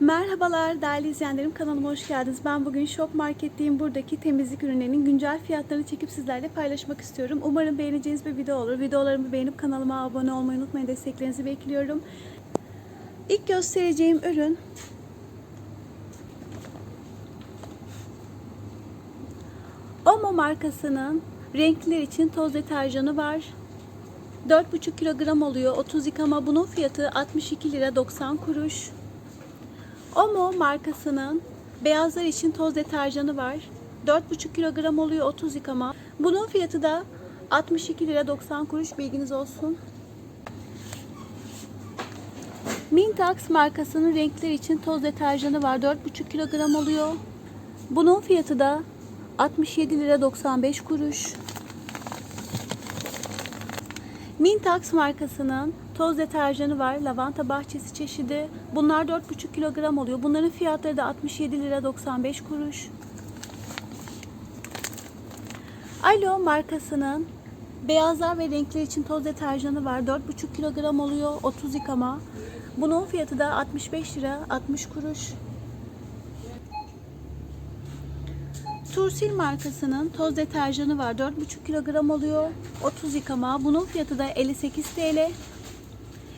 Merhabalar değerli izleyenlerim kanalıma hoş geldiniz. Ben bugün Şok Market'teyim. Buradaki temizlik ürünlerinin güncel fiyatlarını çekip sizlerle paylaşmak istiyorum. Umarım beğeneceğiniz bir video olur. Videolarımı beğenip kanalıma abone olmayı unutmayın. Desteklerinizi bekliyorum. İlk göstereceğim ürün Omo markasının renkler için toz deterjanı var. 4,5 kilogram oluyor. 30 yıkama bunun fiyatı 62 lira 90 kuruş. Omo markasının beyazlar için toz deterjanı var. 4,5 kilogram oluyor 30 yıkama. Bunun fiyatı da 62 lira 90 kuruş bilginiz olsun. Mintax markasının renkler için toz deterjanı var. 4,5 kilogram oluyor. Bunun fiyatı da 67 lira 95 kuruş. Mintax markasının toz deterjanı var. Lavanta bahçesi çeşidi. Bunlar 4,5 kilogram oluyor. Bunların fiyatları da 67 lira 95 kuruş. Alo markasının beyazlar ve renkler için toz deterjanı var. 4,5 kilogram oluyor. 30 yıkama. Bunun fiyatı da 65 lira 60 kuruş. Tursil markasının toz deterjanı var. 4,5 kilogram oluyor. 30 yıkama. Bunun fiyatı da 58 TL.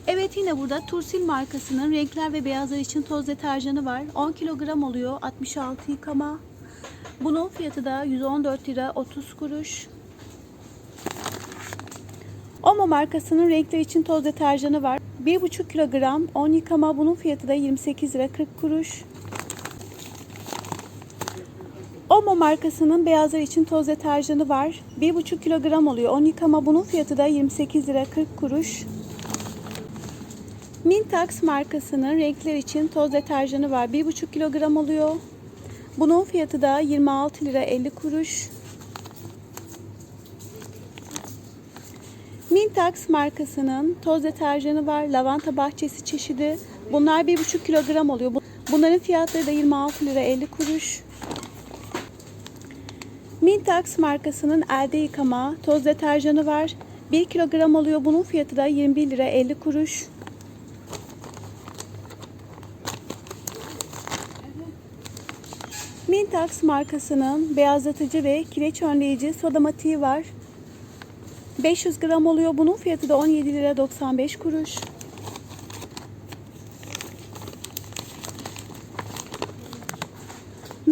Evet yine burada Tursil markasının renkler ve beyazlar için toz deterjanı var. 10 kilogram oluyor. 66 yıkama. Bunun fiyatı da 114 lira 30 kuruş. Omo markasının renkler için toz deterjanı var. 1,5 kilogram 10 yıkama. Bunun fiyatı da 28 lira 40 kuruş. Omo markasının beyazlar için toz deterjanı var. 1,5 kilogram oluyor. 10 yıkama bunun fiyatı da 28 lira 40 kuruş. Mintax markasının renkler için toz deterjanı var. 1,5 kilogram oluyor. Bunun fiyatı da 26 lira 50 kuruş. Mintax markasının toz deterjanı var. Lavanta bahçesi çeşidi. Bunlar 1,5 kilogram oluyor. Bunların fiyatları da 26 lira 50 kuruş. Mintax markasının elde yıkama toz deterjanı var. 1 kilogram oluyor. Bunun fiyatı da 21 lira 50 kuruş. Mintax markasının beyazlatıcı ve kireç önleyici sodamatiği var. 500 gram oluyor. Bunun fiyatı da 17 lira 95 kuruş.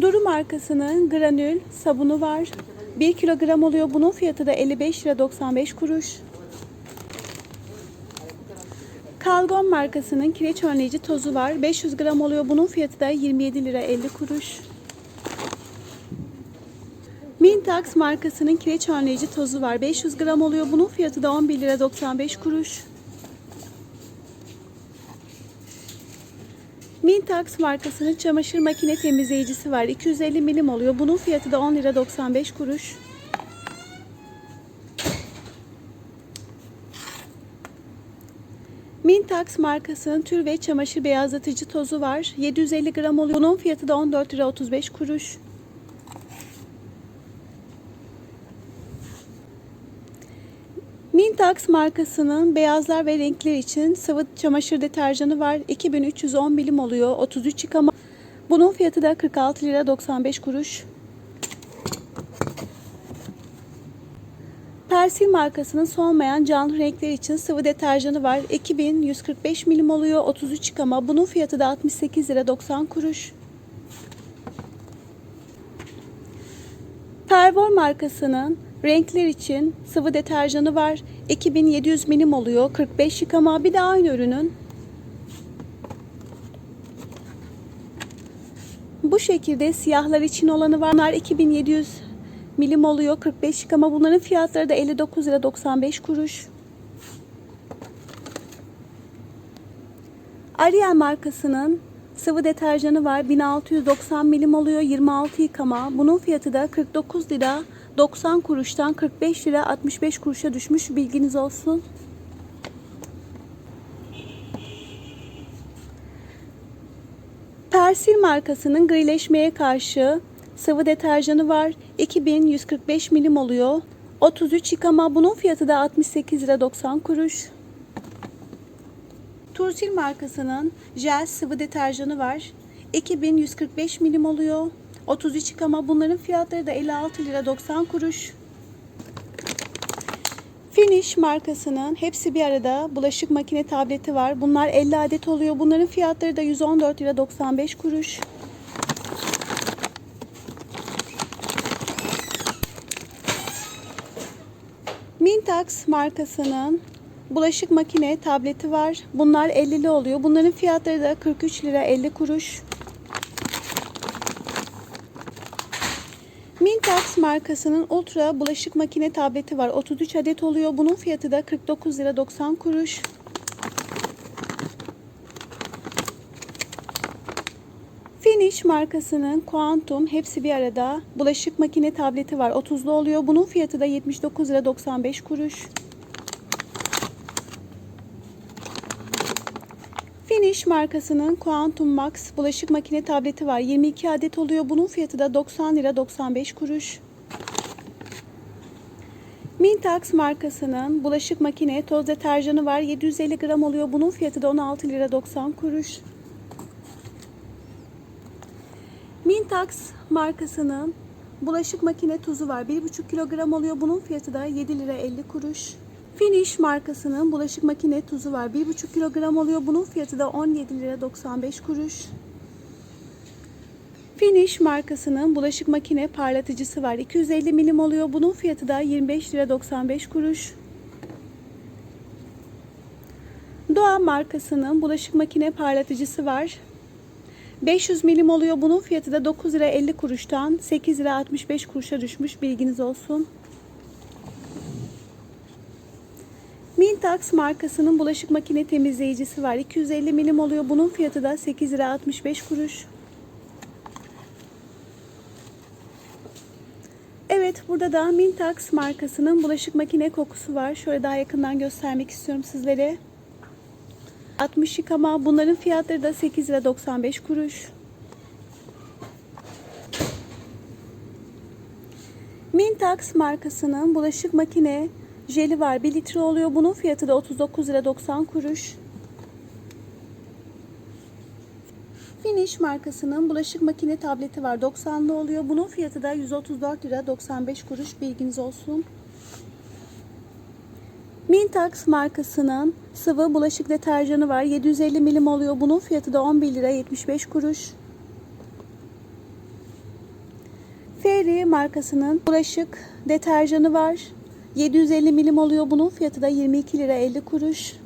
Duru markasının granül sabunu var. 1 kilogram oluyor. Bunun fiyatı da 55 lira 95 kuruş. Kalgon markasının kireç önleyici tozu var. 500 gram oluyor. Bunun fiyatı da 27 lira 50 kuruş. Mintax markasının kireç önleyici tozu var. 500 gram oluyor. Bunun fiyatı da 11 lira 95 kuruş. Mintax markasının çamaşır makine temizleyicisi var. 250 milim oluyor. Bunun fiyatı da 10 lira 95 kuruş. Mintax markasının tül ve çamaşır beyazlatıcı tozu var. 750 gram oluyor. Bunun fiyatı da 14 lira 35 kuruş. Mintax markasının beyazlar ve renkler için sıvı çamaşır deterjanı var. 2310 milim oluyor. 33 yıkama. Bunun fiyatı da 46 lira 95 kuruş. Persil markasının solmayan canlı renkler için sıvı deterjanı var. 2145 milim oluyor. 33 yıkama. Bunun fiyatı da 68 lira 90 kuruş. Pervor markasının renkler için sıvı deterjanı var. 2700 milim oluyor. 45 yıkama. Bir de aynı ürünün bu şekilde siyahlar için olanı var. Bunlar 2700 milim oluyor. 45 yıkama. Bunların fiyatları da 59 lira 95 kuruş. Ariel markasının sıvı deterjanı var. 1690 milim oluyor. 26 yıkama. Bunun fiyatı da 49 lira 90 kuruştan 45 lira 65 kuruşa düşmüş. Bilginiz olsun. Persil markasının grileşmeye karşı sıvı deterjanı var. 2145 milim oluyor. 33 yıkama. Bunun fiyatı da 68 lira 90 kuruş. Tursil markasının jel sıvı deterjanı var. 2145 milim oluyor. 33 yıkama. Bunların fiyatları da 56 lira 90 kuruş. Finish markasının hepsi bir arada bulaşık makine tableti var. Bunlar 50 adet oluyor. Bunların fiyatları da 114 lira 95 kuruş. Mintax markasının bulaşık makine tableti var. Bunlar 50'li oluyor. Bunların fiyatları da 43 lira 50 kuruş. Mintax markasının Ultra bulaşık makine tableti var. 33 adet oluyor. Bunun fiyatı da 49 lira 90 kuruş. Finish markasının Quantum hepsi bir arada bulaşık makine tableti var. 30'lu oluyor. Bunun fiyatı da 79 lira 95 kuruş. Finish markasının Quantum Max bulaşık makine tableti var. 22 adet oluyor. Bunun fiyatı da 90 lira 95 kuruş. Mintax markasının bulaşık makine toz deterjanı var. 750 gram oluyor. Bunun fiyatı da 16 lira 90 kuruş. Mintax markasının bulaşık makine tuzu var. 1,5 kilogram oluyor. Bunun fiyatı da 7 lira 50 kuruş. Finish markasının bulaşık makine tuzu var. 1,5 kilogram oluyor. Bunun fiyatı da 17 lira 95 kuruş. Finish markasının bulaşık makine parlatıcısı var. 250 milim oluyor. Bunun fiyatı da 25 lira 95 kuruş. Doğa markasının bulaşık makine parlatıcısı var. 500 milim oluyor. Bunun fiyatı da 9 lira 50 kuruştan 8 lira 65 kuruşa düşmüş. Bilginiz olsun. Mintax markasının bulaşık makine temizleyicisi var. 250 milim oluyor. Bunun fiyatı da 8 lira 65 kuruş. Evet burada da Mintax markasının bulaşık makine kokusu var. Şöyle daha yakından göstermek istiyorum sizlere. 60 yıkama. Bunların fiyatları da 8 lira 95 kuruş. Mintax markasının bulaşık makine jeli var. 1 litre oluyor. Bunun fiyatı da 39 lira 90 kuruş. Finish markasının bulaşık makine tableti var. 90'lı oluyor. Bunun fiyatı da 134 lira 95 kuruş. Bilginiz olsun. Mintax markasının sıvı bulaşık deterjanı var. 750 milim oluyor. Bunun fiyatı da 11 lira 75 kuruş. Fairy markasının bulaşık deterjanı var. 750 milim oluyor. Bunun fiyatı da 22 lira 50 kuruş.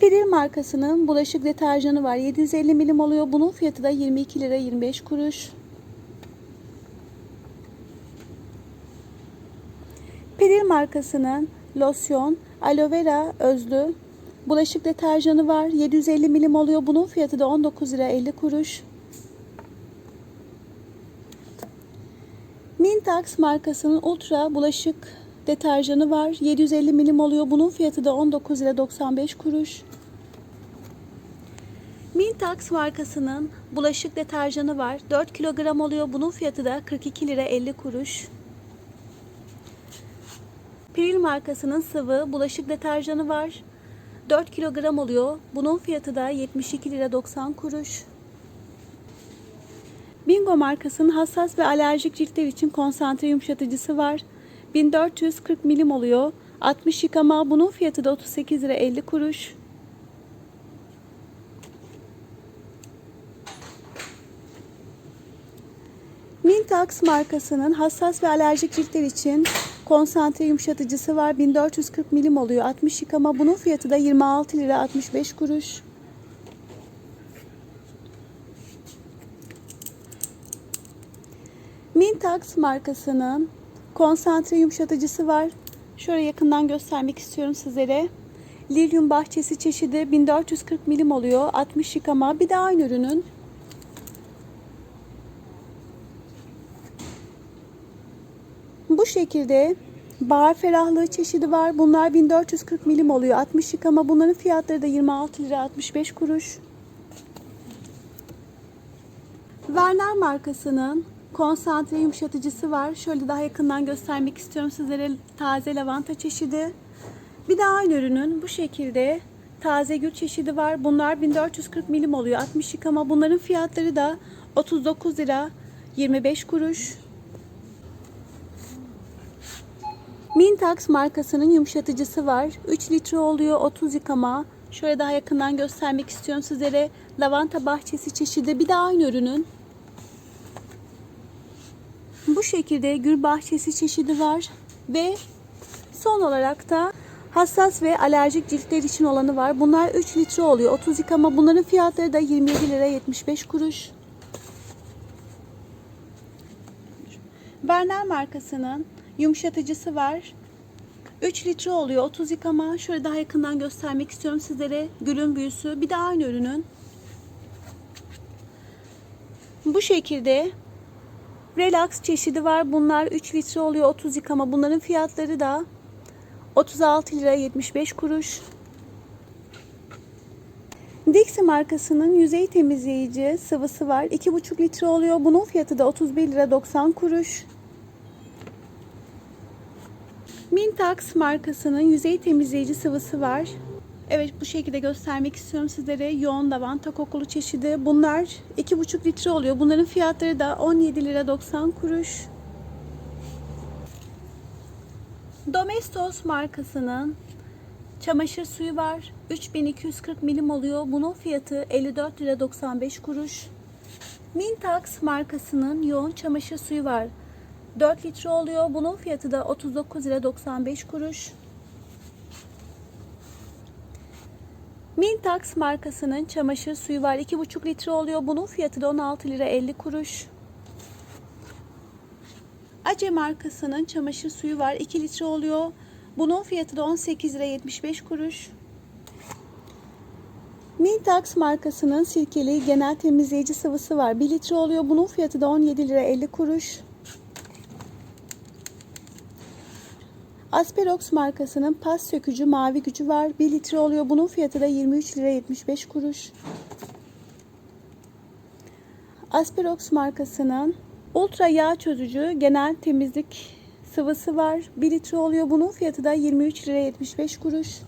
Piril markasının bulaşık deterjanı var. 750 milim oluyor. Bunun fiyatı da 22 lira 25 kuruş. Piril markasının losyon, aloe vera özlü bulaşık deterjanı var. 750 milim oluyor. Bunun fiyatı da 19 lira 50 kuruş. Mintax markasının ultra bulaşık deterjanı var. 750 milim oluyor. Bunun fiyatı da 19 lira 95 kuruş. Mintax markasının bulaşık deterjanı var. 4 kilogram oluyor. Bunun fiyatı da 42 lira 50 kuruş. Piril markasının sıvı bulaşık deterjanı var. 4 kilogram oluyor. Bunun fiyatı da 72 lira 90 kuruş. Bingo markasının hassas ve alerjik ciltler için konsantre yumuşatıcısı var. 1440 milim oluyor. 60 yıkama. Bunun fiyatı da 38 lira 50 kuruş. Mintax markasının hassas ve alerjik ciltler için konsantre yumuşatıcısı var. 1440 milim oluyor. 60 yıkama. Bunun fiyatı da 26 lira 65 kuruş. Mintax markasının konsantre yumuşatıcısı var. Şöyle yakından göstermek istiyorum sizlere. Lilyum bahçesi çeşidi 1440 milim oluyor. 60 yıkama. Bir de aynı ürünün Bu şekilde bahar ferahlığı çeşidi var. Bunlar 1440 milim oluyor. 60 yıkama. Bunların fiyatları da 26 lira 65 kuruş. Werner markasının konsantre yumuşatıcısı var. Şöyle daha yakından göstermek istiyorum sizlere taze lavanta çeşidi. Bir de aynı ürünün bu şekilde taze gül çeşidi var. Bunlar 1440 milim oluyor. 60 yıkama. Bunların fiyatları da 39 lira 25 kuruş. Mintax markasının yumuşatıcısı var. 3 litre oluyor 30 yıkama. Şöyle daha yakından göstermek istiyorum sizlere. Lavanta bahçesi çeşidi. Bir de aynı ürünün bu şekilde gül bahçesi çeşidi var. Ve son olarak da hassas ve alerjik ciltler için olanı var. Bunlar 3 litre oluyor. 30 yıkama. Bunların fiyatları da 27 lira 75 kuruş. Bernal markasının yumuşatıcısı var. 3 litre oluyor. 30 yıkama. Şöyle daha yakından göstermek istiyorum sizlere. Gülün büyüsü. Bir de aynı ürünün. Bu şekilde Relax çeşidi var. Bunlar 3 litre oluyor. 30 yıkama. Bunların fiyatları da 36 lira 75 kuruş. Dixie markasının yüzey temizleyici sıvısı var. 2,5 litre oluyor. Bunun fiyatı da 31 lira 90 kuruş. Mintax markasının yüzey temizleyici sıvısı var. Evet bu şekilde göstermek istiyorum sizlere. Yoğun lavanta kokulu çeşidi. Bunlar 2,5 litre oluyor. Bunların fiyatları da 17 lira 90 kuruş. Domestos markasının çamaşır suyu var. 3240 milim oluyor. Bunun fiyatı 54 lira 95 kuruş. Mintax markasının yoğun çamaşır suyu var. 4 litre oluyor. Bunun fiyatı da 39 lira 95 kuruş. Mintax markasının çamaşır suyu var. 2,5 litre oluyor. Bunun fiyatı da 16 lira 50 kuruş. Ace markasının çamaşır suyu var. 2 litre oluyor. Bunun fiyatı da 18 lira 75 kuruş. Mintax markasının sirkeli genel temizleyici sıvısı var. 1 litre oluyor. Bunun fiyatı da 17 lira 50 kuruş. Asperox markasının pas sökücü mavi gücü var. 1 litre oluyor. Bunun fiyatı da 23 lira 75 kuruş. Asperox markasının ultra yağ çözücü genel temizlik sıvısı var. 1 litre oluyor. Bunun fiyatı da 23 lira 75 kuruş.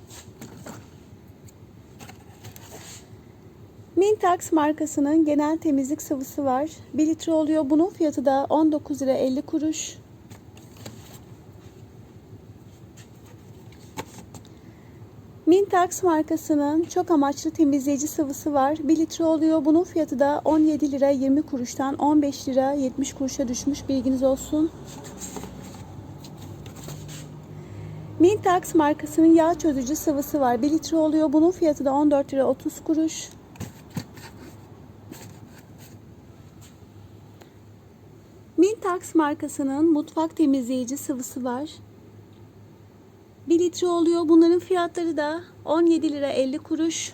Mintax markasının genel temizlik sıvısı var. 1 litre oluyor. Bunun fiyatı da 19 lira 50 kuruş. Mintax markasının çok amaçlı temizleyici sıvısı var. 1 litre oluyor. Bunun fiyatı da 17 lira 20 kuruştan 15 lira 70 kuruşa düşmüş. Bilginiz olsun. Mintax markasının yağ çözücü sıvısı var. 1 litre oluyor. Bunun fiyatı da 14 lira 30 kuruş. Mintax markasının mutfak temizleyici sıvısı var. 1 litre oluyor. Bunların fiyatları da 17 lira 50 kuruş.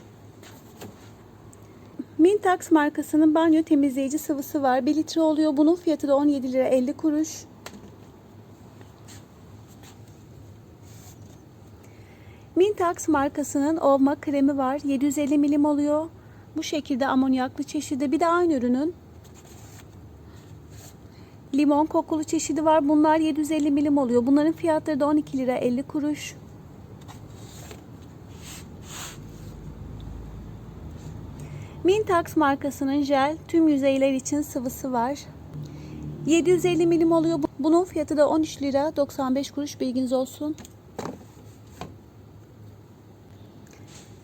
Mintax markasının banyo temizleyici sıvısı var. 1 litre oluyor. Bunun fiyatı da 17 lira 50 kuruş. Mintax markasının ovma kremi var. 750 milim oluyor. Bu şekilde amonyaklı çeşidi. Bir de aynı ürünün Limon kokulu çeşidi var. Bunlar 750 milim oluyor. Bunların fiyatları da 12 lira 50 kuruş. Mintax markasının jel tüm yüzeyler için sıvısı var. 750 milim oluyor. Bunun fiyatı da 13 lira 95 kuruş bilginiz olsun.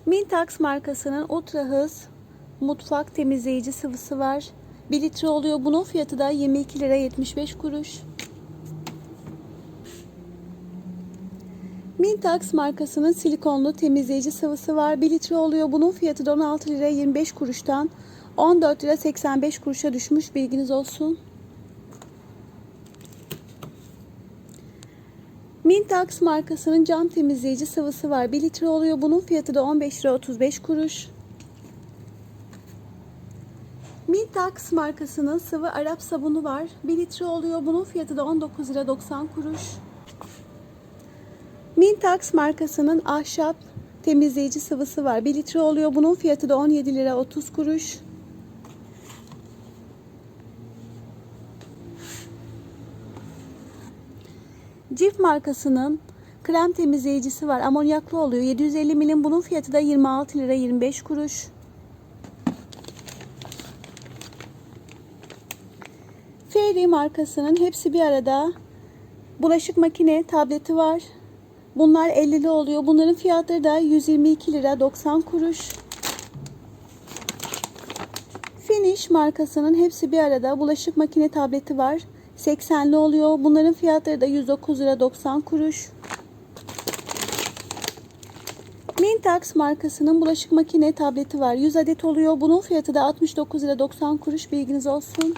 Mintax markasının ultra hız mutfak temizleyici sıvısı var. 1 litre oluyor. Bunun fiyatı da 22 lira 75 kuruş. Mintax markasının silikonlu temizleyici sıvısı var. 1 litre oluyor. Bunun fiyatı da 16 lira 25 kuruştan 14 lira 85 kuruşa düşmüş. Bilginiz olsun. Mintax markasının cam temizleyici sıvısı var. 1 litre oluyor. Bunun fiyatı da 15 lira 35 kuruş. Mintax markasının sıvı Arap sabunu var. 1 litre oluyor. Bunun fiyatı da 19 lira 90 kuruş. Mintax markasının ahşap temizleyici sıvısı var. 1 litre oluyor. Bunun fiyatı da 17 lira 30 kuruş. Cif markasının krem temizleyicisi var. Amonyaklı oluyor. 750 milim. Bunun fiyatı da 26 lira 25 kuruş. Fairy markasının hepsi bir arada bulaşık makine tableti var. Bunlar 50'li oluyor. Bunların fiyatları da 122 lira 90 kuruş. Finish markasının hepsi bir arada bulaşık makine tableti var. 80'li oluyor. Bunların fiyatları da 109 lira 90 kuruş. Mintax markasının bulaşık makine tableti var. 100 adet oluyor. Bunun fiyatı da 69 lira 90 kuruş. Bilginiz olsun.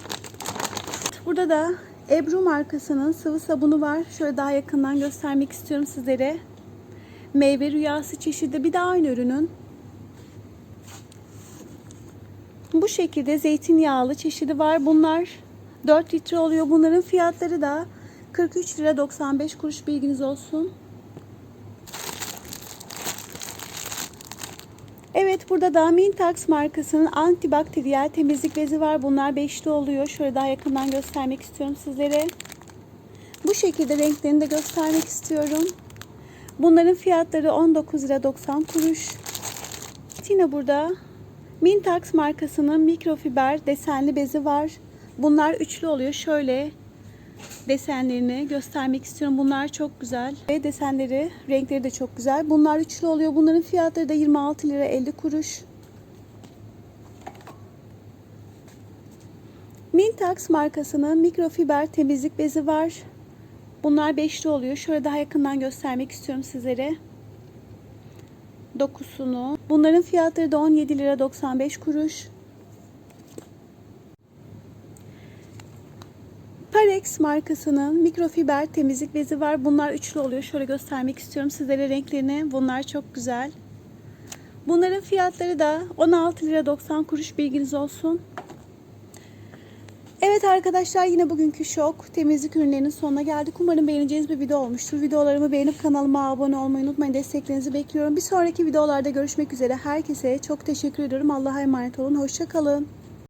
Burada da Ebru markasının sıvı sabunu var. Şöyle daha yakından göstermek istiyorum sizlere. Meyve rüyası çeşidi bir de aynı ürünün. Bu şekilde zeytinyağlı çeşidi var. Bunlar 4 litre oluyor. Bunların fiyatları da 43 lira 95 kuruş bilginiz olsun. Evet burada da Mintax markasının antibakteriyel temizlik bezi var. Bunlar beşli oluyor. Şöyle daha yakından göstermek istiyorum sizlere. Bu şekilde renklerini de göstermek istiyorum. Bunların fiyatları 19 lira 90 kuruş. Yine burada Mintax markasının mikrofiber desenli bezi var. Bunlar üçlü oluyor. Şöyle desenlerini göstermek istiyorum. Bunlar çok güzel. Ve desenleri, renkleri de çok güzel. Bunlar üçlü oluyor. Bunların fiyatları da 26 lira 50 kuruş. Mintax markasının mikrofiber temizlik bezi var. Bunlar beşli oluyor. Şöyle daha yakından göstermek istiyorum sizlere. Dokusunu. Bunların fiyatları da 17 lira 95 kuruş. Parex markasının mikrofiber temizlik bezi var. Bunlar üçlü oluyor. Şöyle göstermek istiyorum sizlere renklerini. Bunlar çok güzel. Bunların fiyatları da 16 lira 90 kuruş bilginiz olsun. Evet arkadaşlar yine bugünkü şok temizlik ürünlerinin sonuna geldik. Umarım beğeneceğiniz bir video olmuştur. Videolarımı beğenip kanalıma abone olmayı unutmayın. Desteklerinizi bekliyorum. Bir sonraki videolarda görüşmek üzere. Herkese çok teşekkür ediyorum. Allah'a emanet olun. Hoşçakalın.